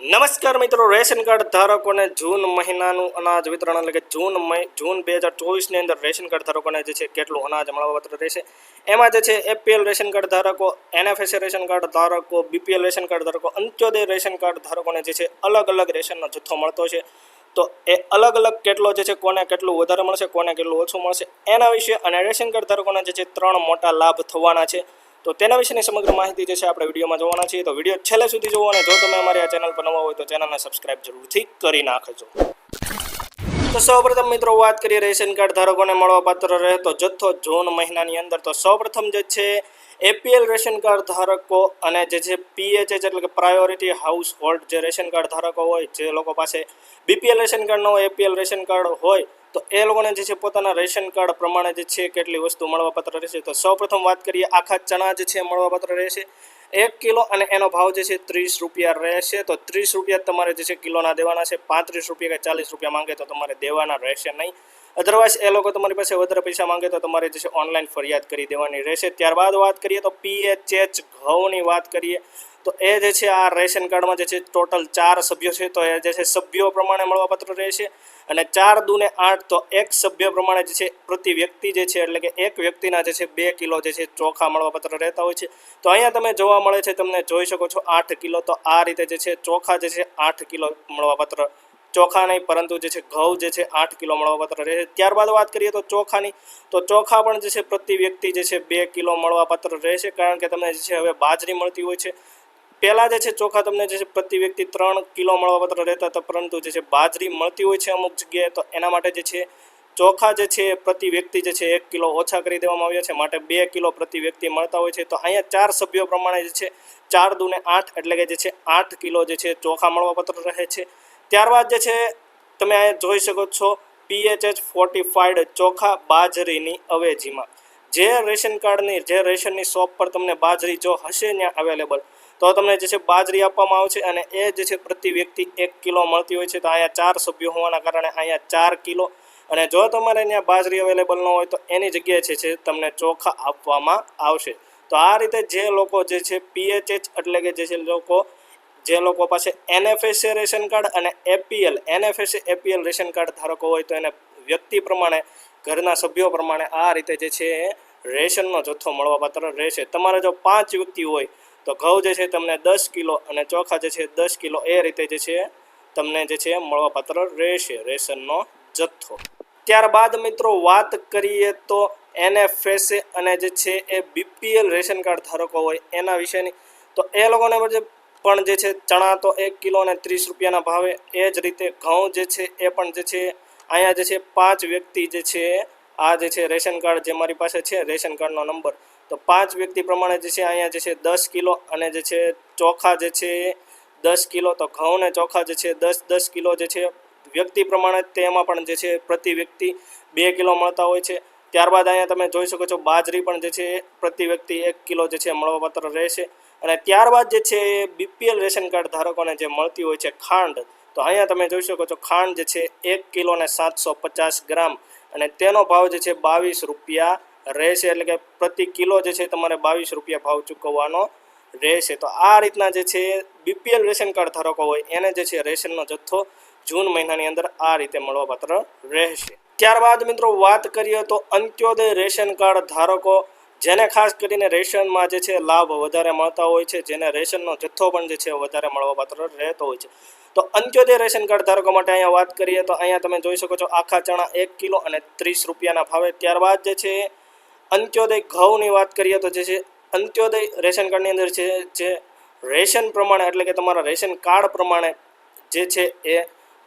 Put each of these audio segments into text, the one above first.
નમસ્કાર મિત્રો, ration card ધારકોને જૂન મહિનાનું અનાજ વિતરણ એટલે કે જૂન જૂન બે હજાર ચોવીસની અંદર રેશન કાર્ડ ધારકોને જે છે કેટલું અનાજ મળવાપાત્ર રહેશે. એમાં જે છે એપીએલ રેશન કાર્ડ ધારકો, એનએફએસએ રેશન કાર્ડ ધારકો, બીપીએલ રેશન કાર્ડ ધારકો, અંત્યોદય રેશન કાર્ડ ધારકોને જે છે અલગ અલગ રેશનનો જથ્થો મળતો છે. તો એ અલગ અલગ કેટલો જે છે કોને કેટલું વધારે મળશે, કોને કેટલું ઓછું મળશે, એના વિશે અને રેશન કાર્ડ ધારકોને જે છે ત્રણ મોટા લાભ થવાના છે. તો તેના વિશેની સમગ્ર માહિતી જે છે આપણે વિડીયોમાં જોવાના છીએ. તો વીડિયો છેલ્લે સુધી જોવો અને જો તમે અમારી આ ચેનલ પર નવા હોય તો ચેનલને સબસ્ક્રાઇબ જરૂરથી કરી નાખજો. તો સૌપ્રથમ મિત્રો વાત કરીએ રેશન કાર્ડ ધારકોને મળવાપાત્ર રહેતો જથ્થો જૂન મહિનાની અંદર. તો સૌપ્રથમ જે છે એપીએલ રેશન કાર્ડ ધારકો અને જે છે પીએચએચ એટલે કે પ્રાયોરિટી હાઉસ હોલ્ડ જે રેશન કાર્ડ ધારકો હોય, જે લોકો પાસે બીપીએલ રેશન કાર્ડ ન હોય, એપીએલ રેશન કાર્ડ હોય તો એ લોકોને જે છે પોતાના રેશન કાર્ડ પ્રમાણે જે છે કેટલી વસ્તુ મળવાપાત્ર રહેશે? તો સૌપ્રથમ વાત કરીએ, આખા ચણા જે છે મળવાપાત્ર રહેશે. એક કિલો અને એનો ભાવ જે છે ત્રીસ રૂપિયા રહેશે. તો ત્રીસ રૂપિયા તમારે જે છે કિલોના દેવાના છે. પાંત્રીસ રૂપિયા કે ચાલીસ રૂપિયા માંગે તો તમારે દેવાના રહેશે નહીં. અધરવાઇઝ એ લોકો તમારી પાસે વધારે પૈસા માંગે તો તમારે જે છે ઓનલાઈન ફરિયાદ કરી દેવાની રહેશે ત્યારબાદ વાત કરીએ તો પીએચએચ ઘઉંની વાત કરીએ તો એ જે છે આ રેશન કાર્ડમાં જે છે ટોટલ ચાર સભ્યો છે તો એ જે છે સભ્યો પ્રમાણે મળવાપાત્ર રહેશે અને ચાર દુને આઠ તો એક સભ્ય પ્રમાણે જે છે પ્રતિ વ્યક્તિ જે છે એટલે કે એક વ્યક્તિના જે છે બે કિલો જે છે ચોખા મળવાપાત્ર રહેતા હોય છે તો અહીંયા તમે જોવા મળે છે તમને જોઈ શકો છો આઠ કિલો તો આ રીતે જે છે ચોખા જે છે આઠ કિલો મળવાપાત્ર ચોખા નહીં પરંતુ જે છે ઘઉં જે છે આઠ કિલો મળવાપાત્ર રહે છે ત્યારબાદ વાત કરીએ તો ચોખાની તો ચોખા પણ જે છે પ્રતિ વ્યક્તિ જે છે બે કિલો મળવાપાત્ર રહેશે કારણ કે તમને જે છે હવે બાજરી મળતી હોય છે પહેલાં જે છે ચોખા તમને જે છે પ્રતિ વ્યક્તિ ત્રણ કિલો મળવાપાત્ર રહેતા હતા પરંતુ જે છે બાજરી મળતી હોય છે અમુક જગ્યાએ તો એના માટે જે છે ચોખા જે છે પ્રતિ વ્યક્તિ જે છે એક કિલો ઓછા કરી દેવામાં આવ્યા છે માટે બે કિલો પ્રતિ વ્યક્તિ મળતા હોય છે તો અહીંયા ચાર સભ્યો પ્રમાણે જે છે ચાર દુને આઠ એટલે કે જે છે આઠ કિલો જે છે ચોખા મળવાપાત્ર રહે છે ત્યારબાદ જે છે, તમે અહીંયા જોઈ શકો છો પીએચએચ ફોર્ટીફાઈડ ચોખા બાજરીની અવેજીમાં. જે રેશન કાર્ડની, જે રેશનની શોપ પર તમને બાજરી જો હશે ત્યાં અવેલેબલ તો તમને જે છે બાજરી આપવામાં આવશે અને એ જે છે પ્રતિ વ્યક્તિ એક કિલો મળતી હોય છે. તો અહીંયા ચાર સભ્યો હોવાના કારણે અહીંયા ચાર કિલો. અને જો તમારે ત્યાં બાજરી અવેલેબલ ન હોય તો એની જગ્યાએ છે તમને ચોખા આપવામાં આવશે. તો આ રીતે જે લોકો જે છે પીએચએચ એટલે કે જે છે લોકો જે લોકો પાસે એનએફએસએ રેશન કાર્ડ અને APL NFSA APL ration card ધારકો હોય તો એને વ્યક્તિ પ્રમાણે, ઘરના સભ્યો પ્રમાણે આ રીતે જે છે રેશનનો જથ્થો મળવાપાત્ર રહેશે. તમારે જો પાંચ વ્યક્તિ હોય તો ઘઉં જે છે તમને દસ કિલો અને ચોખા જે છે દસ કિલો એ રીતે જે છે તમને જે છે મળવાપાત્ર રહેશે, રેશનનો જથ્થો. ત્યારબાદ મિત્રો વાત કરીએ તો એનએફએસએ અને જે છે એ બીપીએલ રેશન કાર્ડ ધારકો હોય એના વિશેની. તો એ લોકોને જે પણ જે છે ચણા તો એક કિલો અને ત્રીસ રૂપિયાના ભાવે એ જ રીતે ઘઉં જે છે એ પણ જે છે અહીંયા જે છે પાંચ વ્યક્તિ જે છે આ જે છે રેશન કાર્ડ જે મારી પાસે છે રેશન કાર્ડનો નંબર તો પાંચ વ્યક્તિ પ્રમાણે જે છે અહીંયા જે છે દસ કિલો અને જે છે ચોખા જે છે દસ કિલો તો ઘઉં ને ચોખા જે છે દસ દસ કિલો જે છે વ્યક્તિ પ્રમાણે તેમાં પણ જે છે પ્રતિ વ્યક્તિ બે કિલો મળતા હોય છે ત્યારબાદ અહીંયા તમે જોઈ શકો છો બાજરી પણ જે છે પ્રતિ વ્યક્તિ એક કિલો જે છે મળવાપાત્ર રહેશે અને ત્યારબાદ જે છે બીપીએલ રેશન કાર્ડ ધારકોને જે મળતી હોય છે ખાંડ, તો અહીંયા તમે જોઈ શકો છો ખાંડ જે છે, એક કિલો ને સાતસો પચાસ ગ્રામ અને તેનો ભાવ જે છે, બાવીસ રૂપિયા રહેશે. એટલે કે પ્રતિ કિલો જે છે, તમારે બાવીસ રૂપિયા ભાવ ચૂકવવાનો રહેશે. તો આ રીતના જે છે બીપીએલ રેશન કાર્ડ ધારકો હોય, એને જે છે, રેશનનો જથ્થો જૂન મહિનાની અંદર આ રીતે મળવાપાત્ર રહેશે. ત્યારબાદ મિત્રો વાત કરીએ તો અંત્યોદય રેશન કાર્ડ ધારકો જેને ખાસ કરીને રેશનમાં જે છે લાભ વધારે મળતા હોય છે, જેને રેશનનો જથ્થો પણ જે છે વધારે મળવાપાત્ર રહેતો હોય છે. તો અંત્યોદય રેશન કાર્ડ ધારકો માટે અહીંયા વાત કરીએ તો અહીંયા તમે જોઈ શકો છો આખા ચણા એક કિલો અને ત્રીસ રૂપિયાના ભાવે. ત્યારબાદ જે છે અંત્યોદય ઘઉંની વાત કરીએ તો જે છે અંત્યોદય રેશન કાર્ડની અંદર છે જે રેશન પ્રમાણે એટલે કે તમારા રેશન કાર્ડ પ્રમાણે જે છે એ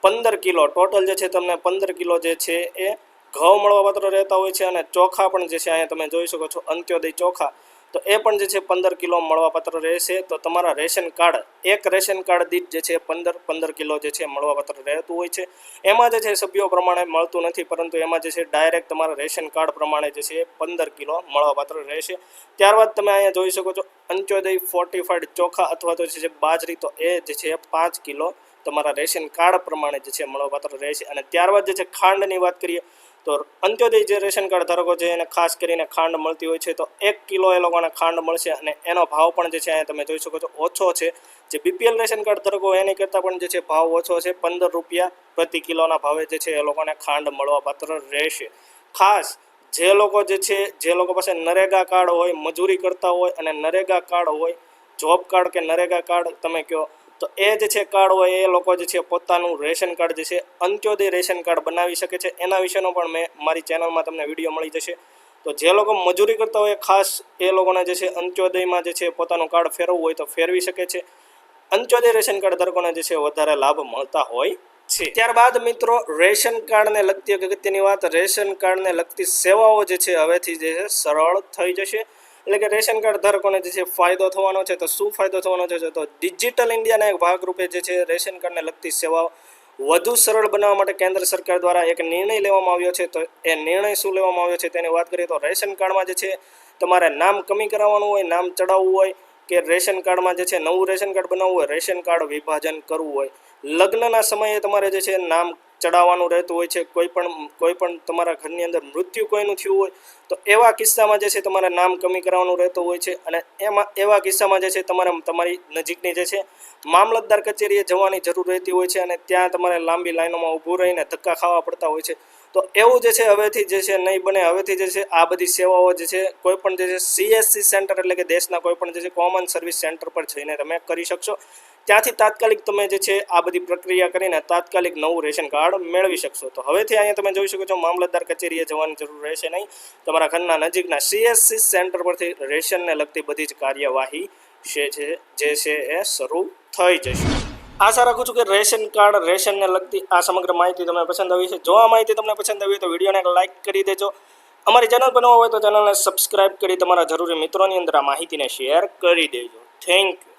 પંદર કિલો, ટોટલ જે છે તમને પંદર કિલો જે છે એ ઘઉં મળવાપાત્ર રહેતા હોય છે અને ચોખા પણ જે છે અહીંયા તમે જોઈ શકો છો અંત્યોદય ચોખા તો એ પણ જે છે પંદર કિલો મળવાપાત્ર રહેશે તો તમારા રેશન કાર્ડ એક રેશન કાર્ડ દીઠ જે છે પંદર પંદર કિલો જે છે મળવાપાત્ર રહેતું હોય છે એમાં જે છે સભ્યો પ્રમાણે મળતું નથી પરંતુ એમાં જે છે ડાયરેક્ટ તમારા રેશન કાર્ડ પ્રમાણે જે છે પંદર કિલો મળવાપાત્ર રહેશે ત્યારબાદ તમે અહીંયા જોઈ શકો છો અંત્યોદય ફોર્ટિફાઈડ ચોખા અથવા તો જે બાજરી તો એ જે છે પાંચ કિલો તમારા રેશન કાર્ડ પ્રમાણે જે છે મળવાપાત્ર રહેશે અને ત્યારબાદ જે છે ખાંડની વાત કરીએ તો અંત્યોદય જે રેશન કાર્ડ ધારકો છે, એને ખાસ કરીને ખાંડ મળતી હોય છે, તો એક કિલો એ લોકોને ખાંડ મળશે અને એનો ભાવ પણ જે છે અહીંયા તમે જોઈ શકો છો, ઓછો છે. જે બીપીએલ રેશન કાર્ડ ધારકો એની કરતાં પણ જે છે ભાવ ઓછો છે, પંદર રૂપિયા પ્રતિ કિલોના ભાવે જે છે એ લોકોને ખાંડ મળવા પાત્ર રહેશે. ખાસ જે લોકો જે છે, જે લોકો પાસે નરેગા કાર્ડ હોય, મજૂરી કરતા હોય અને નરેગા કાર્ડ હોય જોબ કાર્ડ કે નરેગા કાર્ડ તમે કહો તો એ જે છે કાર્ડ હોય, એ લોકો જે છે પોતાનું રેશન કાર્ડ જે છે, અંત્યોદય રેશન કાર્ડ બનાવી શકે છે. એના વિશેનો પણ મેં મારી ચેનલમાં તમને વીડિયો મળી જશે. તો જે લોકો મજૂરી કરતા હોય, ખાસ એ લોકોને જે છે અંત્યોદયમાં જે છે પોતાનું કાર્ડ ફેરવવું હોય તો ફેરવી શકે છે. અંત્યોદય રેશન કાર્ડ ધારકોને જે છે વધારે લાભ મળતા હોય છે. ત્યારબાદ મિત્રો, રેશન કાર્ડને લગતી અગત્યની વાત, રેશન કાર્ડને લગતી સેવાઓ જે છે હવેથી જે છે સરળ થઈ જશે. એટલે કે રેશન કાર્ડ ધારકોને જે છે ફાયદો થવાનો છે, તો શું ફાયદો થવાનો છે તો ડિજિટલ ઇન્ડિયાના એક ભાગરૂપે જે છે રેશન કાર્ડને લગતી સેવાઓ વધુ સરળ બનાવવા માટે કેન્દ્ર સરકાર દ્વારા એક નિર્ણય લેવામાં આવ્યો છે. તો એ નિર્ણય શું લેવામાં આવ્યો છે તેની વાત કરીએ તો રેશન કાર્ડમાં જે છે તમારે નામ કમી કરાવવાનું હોય, નામ ચડાવવું હોય કે રેશન કાર્ડમાં જે છે નવું રેશન કાર્ડ બનાવવું હોય, રેશન કાર્ડ વિભાજન કરવું હોય. લગ્નના સમયે તમારે જે છે નામ ચડાવવાનું રહેતું હોય છે, કોઈ પણ કોઈ પણ તમારા ઘરની અંદર મૃત્યુ કોઈનું થયું હોય, તો એવા કિસ્સામાં જે છે તમારે નામ કમી કરાવવાનું રહેતું હોય છે અને એમાં, એવા કિસ્સામાં જે છે તમારે, તમારી નજીકની જે છે મામલતદાર કચેરીએ જવાની જરૂર રહેતી હોય છે અને ત્યાં તમારે લાંબી લાઈનોમાં ઊભું રહીને ધક્કા ખાવા પડતા હોય છે. તો એવું જે છે હવેથી જે છે નહીં બને, હવેથી જે છે આ બધી સેવાઓ જે છે કોઈ પણ જે છે સીએસસી સેન્ટર એટલે કે દેશના કોઈ પણ જે છે કોમન સર્વિસ સેન્ટર પર જઈને તમે કરી શકશો. ત્યાંથી તાત્કાલિક તમે જે છે આ બધી પ્રક્રિયા કરીને તાત્કાલિક નવું રેશન કાર્ડ મેળવી શકશો. તો હવેથી અહીંયા તમે જોઈ શકો છો મામલતદાર કચેરીએ જવાની જરૂર રહેશે નહીં. તમારા ઘરના નજીકના સીએસસી સેન્ટર પરથી રેશનને લગતી બધી જ કાર્યવાહી છે જે છે એ શરૂ થઈ જશે. આશા રાખું છું કે રેશન કાર્ડ, રેશનને લગતી આ સમગ્ર માહિતી તમને પસંદ આવી છે. જો આ માહિતી તમને પસંદ આવી તો વિડીયોને લાઇક કરી દેજો. અમારી ચેનલ બનાવવા હોય તો ચેનલને સબસ્ક્રાઇબ કરી તમારા જરૂરી મિત્રોની અંદર આ માહિતીને શેર કરી દેજો. Thank you.